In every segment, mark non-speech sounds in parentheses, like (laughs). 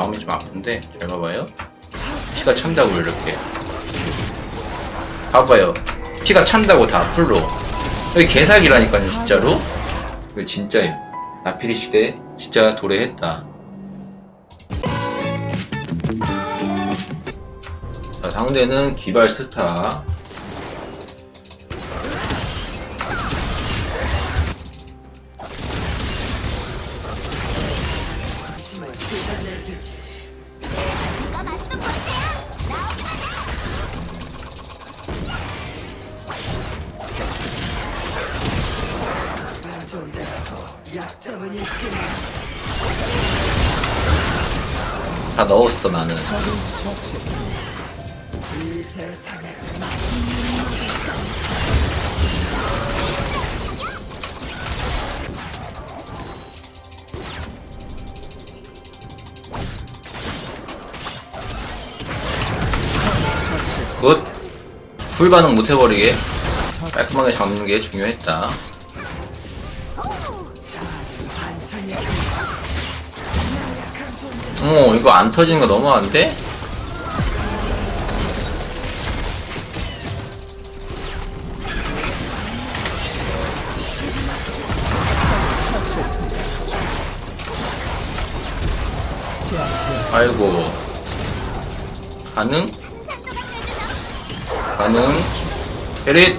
마음이 좀 아픈데 잘 봐봐요. 피가 찬다고 이렇게. 봐봐요. 피가 찬다고 다 풀로. 여기 개사기라니까요 진짜로. 이거 진짜예요. 나피리 시대 진짜 도래했다. 자 상대는 기발 스타 다 넣었어 나는. 굿! 풀 반응 못 해버리게. 깔끔하게 잡는 게 중요했다 어 이거 안 터지는 거 너무한데? 아이고 가능? 가능? 에릿!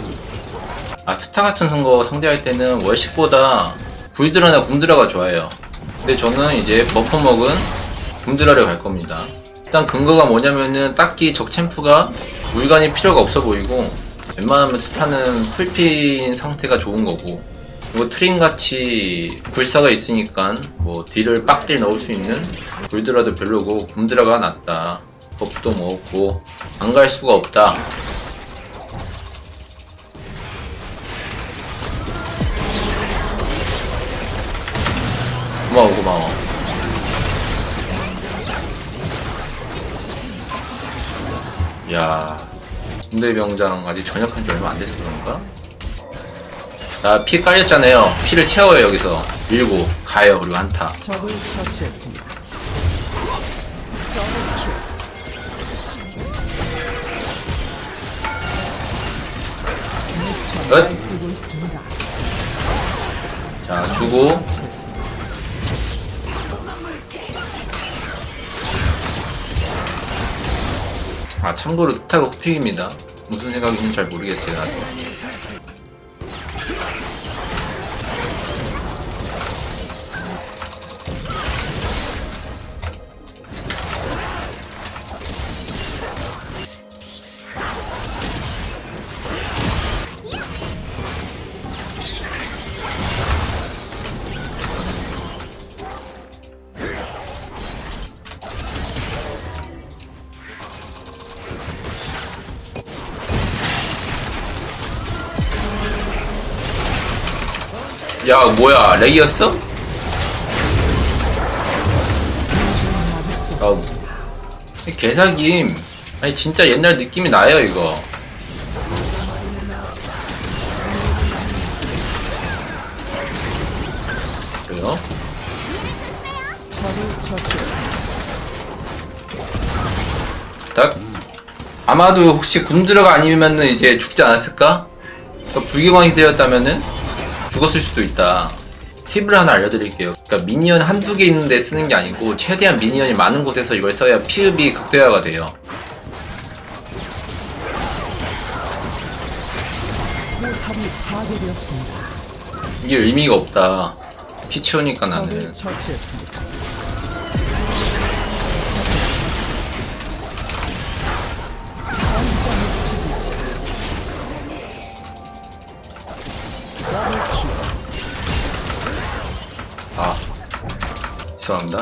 아 트타 같은 선거 상대할 때는 월식보다 불드라나 굼드라가 좋아요 근데 저는 이제 버퍼 먹은 굼드라를 갈 겁니다. 일단 근거가 뭐냐면은 딱히 적 챔프가 물간이 필요가 없어 보이고 웬만하면 트타는 풀핀 상태가 좋은 거고 그리고 트림같이 불사가 있으니까 뭐 딜을 빡딜 넣을 수 있는 불드라도 별로고 굼드라가 낫다. 버프도 먹었고 안 갈 수가 없다. 고마워 고마워 야 군대 병장 아직 전역한 지 얼마 안 돼서 그런가? 나 피 깔렸잖아요 피를 채워요 여기서 밀고 가요 그리고 한타 적을 처치했습니다. 끝! 뜨고 있습니다. 자 주고 아 참고로 타고 픽입니다. 무슨 생각인지 잘 모르겠어요 나도 야 뭐야 렉이었어? 아, 이 개사김 아니 진짜 옛날 느낌이 나요 이거 그래요? 딱 아마도 혹시 군드러가 아니면은 이제 죽지 않았을까? 그러니까 불기광이 되었다면은 죽었을 수도 있다. 팁을 하나 알려드릴게요. 그러니까 미니언 한두 개 있는데 쓰는 게 아니고 최대한 미니언이 많은 곳에서 이걸 써야 피흡이 극대화가 돼요. 이게 의미가 없다. 피 채우니까 적을 나는.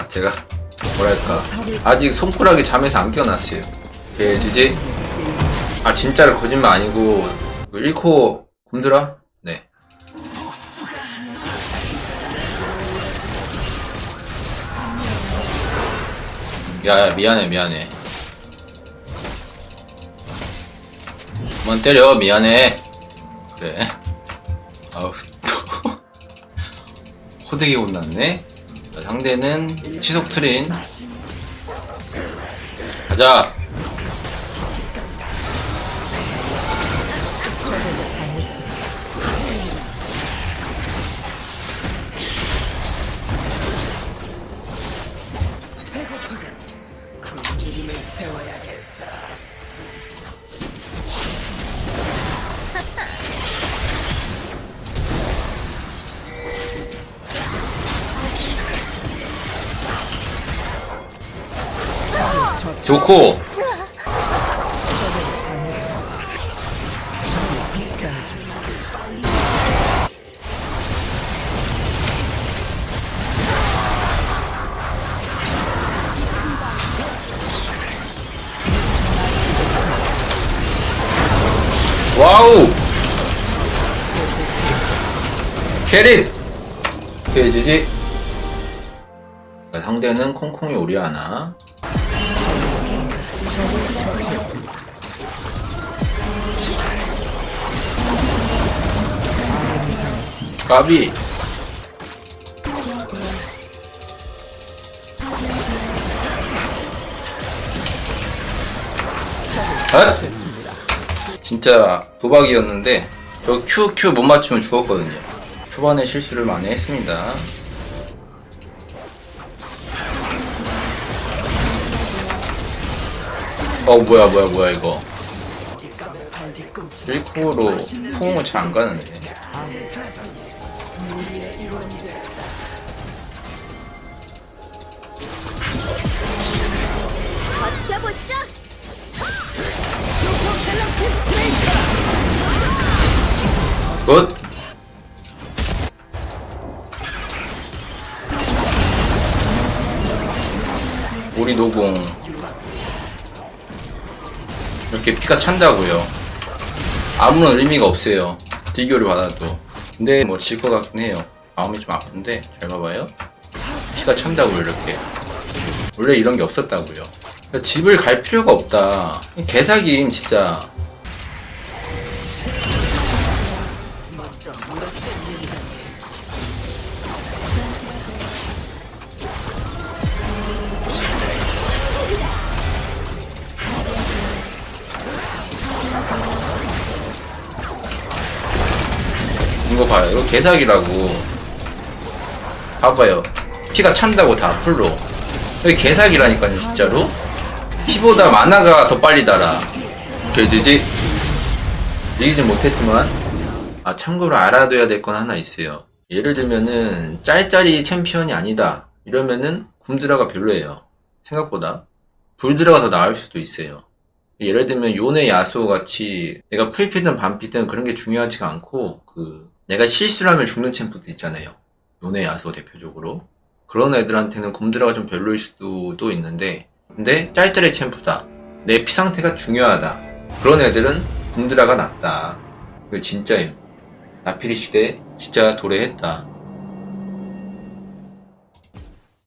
제가 뭐랄까 아직 손가락이 잠에서 안 깨어났어요. 예, 지지. 아 진짜로 거짓말 아니고 1코 굶들어? 네. 야, 야 미안해 미안해. 그만 때려 미안해. 그래. 아우 또 (laughs) 호되게 혼났네. 상대는 시속 트린. 가자. 좋고. 와우. 캐릿 해지지. 상대는 콩콩이 오리아나 까비. 아! 진짜 도박이었는데 저 QQ 못 맞추면 죽었거든요. 초반에 실수를 많이 했습니다 어 뭐야 뭐야 뭐야 이거. 1코로 풍을 잘안 가는데. 버텨보시죠. 굿. 우리 노공 이렇게 피가 찬다고요. 아무런 의미가 없어요. 딜교를 받아도. 근데 뭐 질 것 같긴 해요. 마음이 좀 아픈데 잘 봐봐요. 피가 찬다고요 이렇게. 원래 이런 게 없었다고요. 그러니까 집을 갈 필요가 없다. 개사기임 진짜 개사기라고. 봐봐요. 피가 찬다고 다 풀로. 여기 개사기라니까요, 진짜로. 피보다 만화가 더 빨리 달아. 개지지? 이기진 못했지만, 아, 참고로 알아둬야 될 건 하나 있어요. 예를 들면은, 짤짤이 챔피언이 아니다. 이러면은, 굼드라가 별로예요. 생각보다. 불드라가 더 나을 수도 있어요. 예를 들면 요네 야수호 같이 내가 프리피든 반피든 그런 게 중요하지가 않고 그 내가 실수를 하면 죽는 챔프도 있잖아요. 요네 야수호 대표적으로 그런 애들한테는 곰드라가 좀 별로일 수도 있는데 근데 짤짤의 챔프다. 내 피 상태가 중요하다. 그런 애들은 곰드라가 낫다. 그 진짜예요. 나피리 시대 진짜 도래했다.